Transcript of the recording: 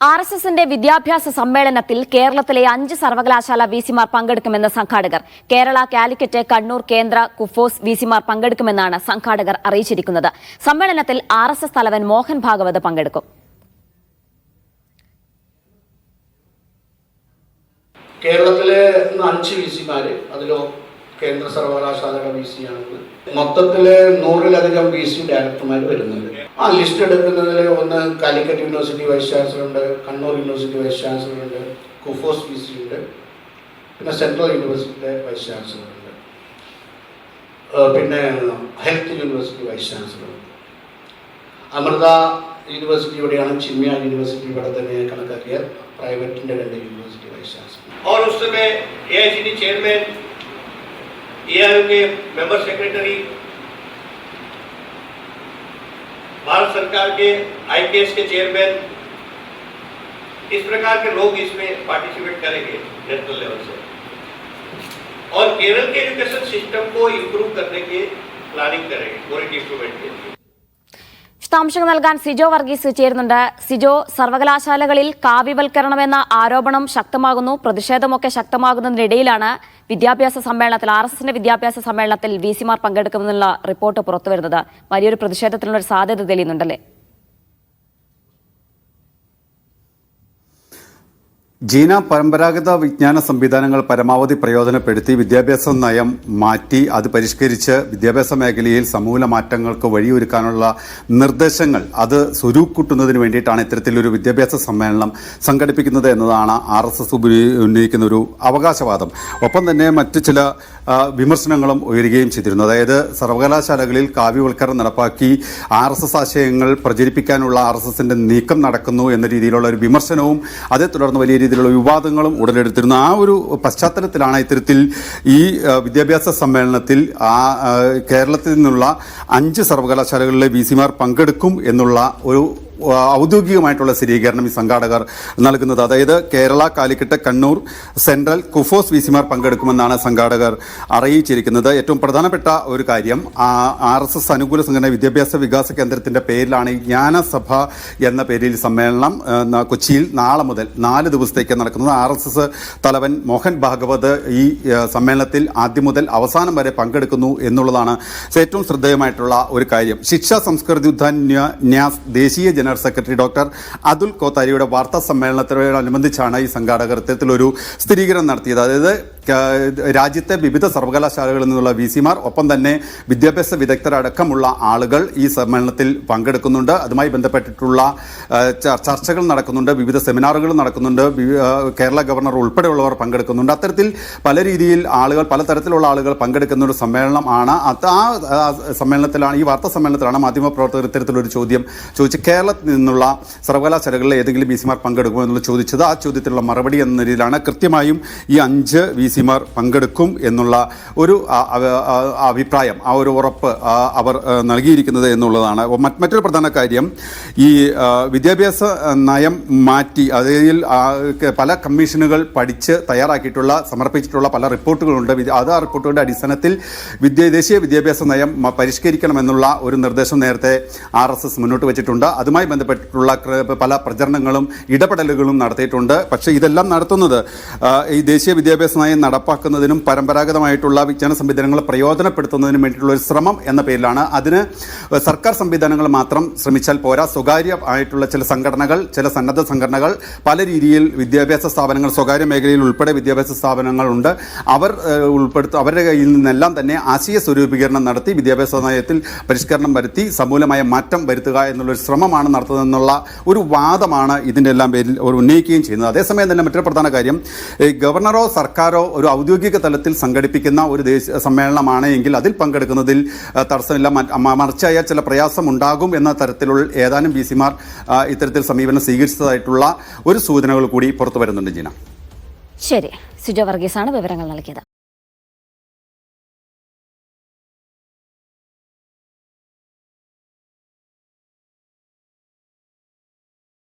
R S എസിന്റെ വിദ്യാഭ്യാസ സമ്മേളനത്തിൽ കേരളത്തിലെ അഞ്ച് സർവകലാശാല വിസിമാർ പങ്കെടുക്കുമെന്ന് സംഘാടകർ. കേരള കാലിക്കറ്റ് കണ്ണൂർ കേന്ദ്ര കുഫോസ് വിസിമാർ പങ്കെടുക്കുമെന്നാണ് സംഘാടകർ അറിയിച്ചിരിക്കുന്നത്. സമ്മേളനത്തിൽ ആർ എസ് എസ് തലവൻ മോഹൻ ഭാഗവത് പങ്കെടുക്കും. കേരളത്തിലെ അഞ്ച് വി സിമാര് അതിലോ കേന്ദ്ര സർവകലാശാലയുടെ വി സി ആണെന്ന് മൊത്തത്തില് നൂറിലധികം വി സി ഡയറക്ടർമാർ വരുന്നുണ്ട് ആ ലിസ്റ്റ് എടുക്കുന്നതിൽ ഒന്ന് കാലിക്കറ്റ് യൂണിവേഴ്സിറ്റി വൈസ് ചാൻസലർ ഉണ്ട് കണ്ണൂർ യൂണിവേഴ്സിറ്റി വൈസ് ചാൻസലർ ഉണ്ട് കുഫോസ് വി സി ഉണ്ട് പിന്നെ സെൻട്രൽ യൂണിവേഴ്സിറ്റിയുടെ വൈസ് ചാൻസലർ ഉണ്ട് ഏഹ് പിന്നെ ഹെൽത്ത് യൂണിവേഴ്സിറ്റി വൈസ് ചാൻസലർ ഉണ്ട് അമൃത യൂണിവേഴ്സിറ്റി ഇവിടെയാണ് ചിന്മയ യൂണിവേഴ്സിറ്റി ഇവിടെ തന്നെ കണക്കാക്കിയ പ്രൈവറ്റിൻ്റെ രണ്ട് യൂണിവേഴ്സിറ്റി വൈസ് ചാൻസലർ और उस समय एआईसीटी चेयरमैन एआईओ के मेंबर सेक्रेटरी भारत सरकार के आईपीएस के चेयरमैन इस प्रकार के लोग इसमें पार्टिसिपेट करेंगे नेशनल लेवल से और केरल के एजुकेशन सिस्टम को इम्प्रूव करने की प्लानिंग करेंगे क्वालिटी इम्प्रूवमेंट के लिए വിശദാംശങ്ങൾ നൽകാൻ സിജോ വർഗീസ് ചേരുന്നുണ്ട് സിജോ സർവകലാശാലകളിൽ കാവ്യവൽക്കരണമെന്ന ആരോപണം ശക്തമാകുന്നു പ്രതിഷേധമൊക്കെ ശക്തമാകുന്നതിനിടയിലാണ് വിദ്യാഭ്യാസ സമ്മേളനത്തിൽ ആർ എസ് എസിന്റെ വിദ്യാഭ്യാസ സമ്മേളനത്തിൽ വി സിമാർ പങ്കെടുക്കുമെന്നുള്ള റിപ്പോർട്ട് പുറത്തുവരുന്നത് വലിയൊരു പ്രതിഷേധത്തിനുള്ള സാധ്യത തെളിയുന്നുണ്ടല്ലേ? ജീന പരമ്പരാഗത വിജ്ഞാന സംവിധാനങ്ങൾ പരമാവധി പ്രയോജനപ്പെടുത്തി വിദ്യാഭ്യാസ നയം മാറ്റി അത് പരിഷ്കരിച്ച് വിദ്യാഭ്യാസ മേഖലയിൽ സമൂല മാറ്റങ്ങൾക്ക് വഴിയൊരുക്കാനുള്ള നിർദ്ദേശങ്ങൾ അത് സ്വരൂക്കൂട്ടുന്നതിന് വേണ്ടിയിട്ടാണ് ഇത്തരത്തിലൊരു വിദ്യാഭ്യാസ സമ്മേളനം സംഘടിപ്പിക്കുന്നത് എന്നതാണ് ആർ എസ് എസ് ഉന്നയിക്കുന്ന ഒരു അവകാശവാദം. ഒപ്പം തന്നെ മറ്റു ചില വിമർശനങ്ങളും ഉയരുകയും ചെയ്തിരുന്നു. അതായത് സർവകലാശാലകളിൽ കാവ്യവൽക്കരണം നടപ്പാക്കി ആർ എസ് എസ് ആശയങ്ങൾ പ്രചരിപ്പിക്കാനുള്ള ആർ എസ് എസിന്റെ നീക്കം നടക്കുന്നു എന്ന രീതിയിലുള്ള ഒരു വിമർശനവും അതേ തുടർന്ന് വലിയ രീതിയിലുള്ള വിവാദങ്ങളും ഉടലെടുത്തിരുന്നു. ആ ഒരു പശ്ചാത്തലത്തിലാണ് ഇത്തരത്തിൽ ഈ വിദ്യാഭ്യാസ സമ്മേളനത്തിൽ ആ കേരളത്തിൽ നിന്നുള്ള അഞ്ച് സർവകലാശാലകളിലെ വി സിമാർ പങ്കെടുക്കും എന്നുള്ള ഒരു ഔദ്യോഗികമായിട്ടുള്ള സ്ഥിരീകരണം ഈ സംഘാടകർ നൽകുന്നത്. അതായത് കേരള കാലിക്കറ്റ് കണ്ണൂർ സെൻട്രൽ കുഫോസ് വി സിമാർ പങ്കെടുക്കുമെന്നാണ് സംഘാടകർ അറിയിച്ചിരിക്കുന്നത്. ഏറ്റവും പ്രധാനപ്പെട്ട ഒരു കാര്യം ആർ എസ് എസ് അനുകൂല സംഘടന വിദ്യാഭ്യാസ വികാസ കേന്ദ്രത്തിന്റെ പേരിലാണ് ഈ ജ്ഞാനസഭ എന്ന പേരിൽ സമ്മേളനം കൊച്ചിയിൽ നാളെ മുതൽ നാല് ദിവസത്തേക്ക് നടക്കുന്നത്. ആർ എസ് എസ് തലവൻ മോഹൻ ഭാഗവത് ഈ സമ്മേളനത്തിൽ ആദ്യം മുതൽ അവസാനം വരെ പങ്കെടുക്കുന്നു എന്നുള്ളതാണ് ഏറ്റവും ശ്രദ്ധേയമായിട്ടുള്ള ഒരു കാര്യം. ശിക്ഷാ സംസ്കൃതി ഉദ്ധാന്യ ന്യാസ് ദേശീയ ജനറൽ സെക്രട്ടറി ഡോക്ടർ അതുൽ കോത്താരിയുടെ വാർത്താ സമ്മേളനത്തോടനുബന്ധിച്ചാണ് ഈ സംഘാടകർ ഇത്തരത്തിലൊരു സ്ഥിരീകരണം നടത്തിയത്. അതായത് രാജ്യത്തെ വിവിധ സർവകലാശാലകളിൽ നിന്നുള്ള വി സിമാർ ഒപ്പം തന്നെ വിദ്യാഭ്യാസ വിദഗ്ധരടക്കമുള്ള ആളുകൾ ഈ സമ്മേളനത്തിൽ പങ്കെടുക്കുന്നുണ്ട്. അതുമായി ബന്ധപ്പെട്ടിട്ടുള്ള ചർച്ചകൾ നടക്കുന്നുണ്ട്. വിവിധ സെമിനാറുകൾ നടക്കുന്നുണ്ട്. കേരള ഗവർണർ ഉൾപ്പെടെയുള്ളവർ പങ്കെടുക്കുന്നുണ്ട്. അത്തരത്തിൽ പല രീതിയിൽ ആളുകൾ പലതരത്തിലുള്ള ആളുകൾ പങ്കെടുക്കുന്ന ഒരു സമ്മേളനം ആണ്. അത് ആ ആ, സമ്മേളനത്തിലാണ് ഈ വാർത്താ സമ്മേളനത്തിലാണ് മാധ്യമപ്രവർത്തകർ ഇത്തരത്തിലൊരു ചോദ്യം ചോദിച്ച് കേരളത്തിൽ നിന്നുള്ള സർവകലാശാലകളിലെ ഏതെങ്കിലും വി സിമാർ പങ്കെടുക്കുമോ എന്നുള്ള ചോദിച്ചത് ആ ചോദ്യത്തിലുള്ള മറുപടി എന്ന രീതിയിലാണ് കൃത്യമായും ഈ അഞ്ച് വി സിമാർ പങ്കെടുക്കും എന്നുള്ള ഒരു അഭിപ്രായം ആ ഒരു ഉറപ്പ് അവർ നൽകിയിരിക്കുന്നത് എന്നുള്ളതാണ്. മറ്റൊരു പ്രധാന കാര്യം ഈ വിദ്യാഭ്യാസ നയം മാറ്റി അതിൽ പല കമ്മീഷനുകൾ പഠിച്ച് തയ്യാറാക്കിയിട്ടുള്ള സമർപ്പിച്ചിട്ടുള്ള പല റിപ്പോർട്ടുകളുണ്ട്. അത് ആ റിപ്പോർട്ടുകളുടെ അടിസ്ഥാനത്തിൽ വിദ്യ ദേശീയ വിദ്യാഭ്യാസ നയം പരിഷ്കരിക്കണമെന്നുള്ള ഒരു നിർദ്ദേശം നേരത്തെ ആർ എസ് എസ് മുന്നോട്ട് വെച്ചിട്ടുണ്ട്. അതുമായി ബന്ധപ്പെട്ടിട്ടുള്ള പല പ്രചരണങ്ങളും ഇടപെടലുകളും നടത്തിയിട്ടുണ്ട്. പക്ഷേ ഇതെല്ലാം നടത്തുന്നത് ഈ ദേശീയ വിദ്യാഭ്യാസ നയം നടപ്പാക്കുന്നതിനും പരമ്പരാഗതമായിട്ടുള്ള വിജ്ഞാന സംവിധാനങ്ങൾ പ്രയോജനപ്പെടുത്തുന്നതിനും വേണ്ടിയിട്ടുള്ള ഒരു ശ്രമം എന്ന പേരിലാണ്. അതിന് സർക്കാർ സംവിധാനങ്ങൾ മാത്രം ശ്രമിച്ചാൽ പോരാ. സ്വകാര്യമായിട്ടുള്ള ചില സംഘടനകൾ ചില സന്നദ്ധ സംഘടനകൾ പല രീതിയിൽ വിദ്യാഭ്യാസ സ്ഥാപനങ്ങൾ സ്വകാര്യ മേഖലയിൽ ഉൾപ്പെടെ വിദ്യാഭ്യാസ സ്ഥാപനങ്ങളുണ്ട് അവർ ഉൾപ്പെടുത്ത അവരുടെ കയ്യിൽ നിന്നെല്ലാം തന്നെ ആശയ സ്വരൂപീകരണം നടത്തി വിദ്യാഭ്യാസ നയത്തിൽ പരിഷ്കരണം വരുത്തി സമൂലമായ മാറ്റം വരുത്തുക എന്നുള്ളൊരു ശ്രമമാണ് നടത്തുന്നതെന്നുള്ള ഒരു വാദമാണ് ഇതിന്റെ എല്ലാം പേരിൽ ഉന്നയിക്കുകയും ചെയ്യുന്നത്. അതേസമയം തന്നെ മറ്റൊരു പ്രധാന കാര്യം ഗവർണറോ സർക്കാരോ ഒരു ഔദ്യോഗിക തലത്തിൽ സംഘടിപ്പിക്കുന്ന ഒരു ദേശീയ സമ്മേളനമാണ് എങ്കിൽ അതിൽ പങ്കെടുക്കുന്നതിൽ തടസ്സമില്ല. മറിച്ചായ ചില പ്രയാസം ഉണ്ടാകും എന്ന തരത്തിലുള്ള ഏതാനും ബി സിമാർ ഇത്തരത്തിൽ സമീപനം സ്വീകരിച്ചതായിട്ടുള്ള ഒരു സൂചനകൾ കൂടി പുറത്തു വരുന്നുണ്ട് ജീന. ശരി. സുജ വർഗീസാണ് വിവരങ്ങൾ നൽകിയത്.